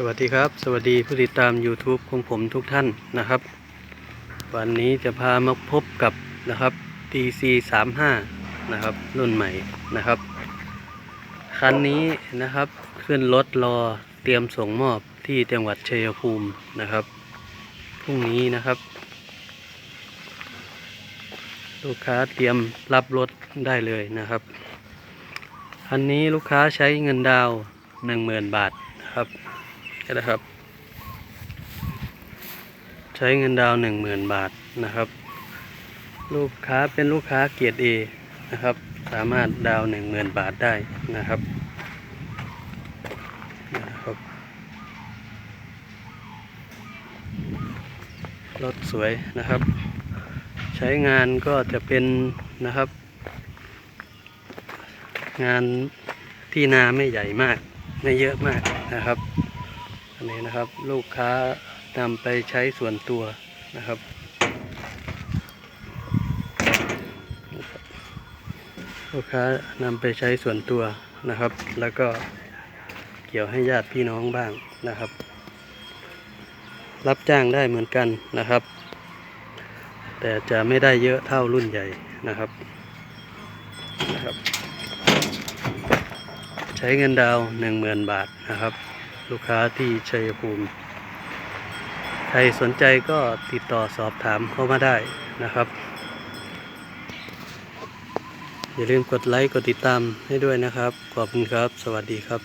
สวัสดีครับ สวัสดีผู้ติดตาม YouTube ของผมทุกท่านนะครับ วันนี้จะพามาพบกับนะครับ TC 3 5นะครับ รุ่นใหม่นะครับ คันนี้นะครับขึ้นรถรอเตรียมส่งมอบที่จังหวัดชัยภูมินะครับพรุ่งนี้นะครับ ลูกค้าเตรียมรับรถได้เลยนะครับอันนี้ลูกค้าใช้เงินดาวหนึ่งหมื่นบาทนะครับ นะครับ ใช้เงินดาวหนึ่งหมื่นบาทนะครับ ลูกค้าเป็นลูกค้าเกียรติ A นะครับ สามารถดาวหนึ่งหมื่นบาทได้นะครับนะครับรถสวยนะครับ ใช้งานก็จะเป็นนะครับ งานที่นาไม่ใหญ่มาก ไม่เยอะมากนะครับ อันนี้นะครับ ลูกค้านำไปใช้ส่วนตัวนะครับ ลูกค้านำไปใช้ส่วนตัวนะครับ แล้วก็เกี่ยวให้ญาติพี่น้องบ้างนะครับ รับจ้างได้เหมือนกันนะครับ แต่จะไม่ได้เยอะเท่ารุ่นใหญ่นะครับนะครับ ใช้เงินดาวหนึ่งหมื่นบาทนะครับ ลูกค้าที่ชัยภูมิ ใครสนใจก็ติดต่อสอบถามเข้ามาได้นะครับ อย่าลืมกดไลค์กดติดตามให้ด้วยนะครับ ขอบคุณครับ สวัสดีครับ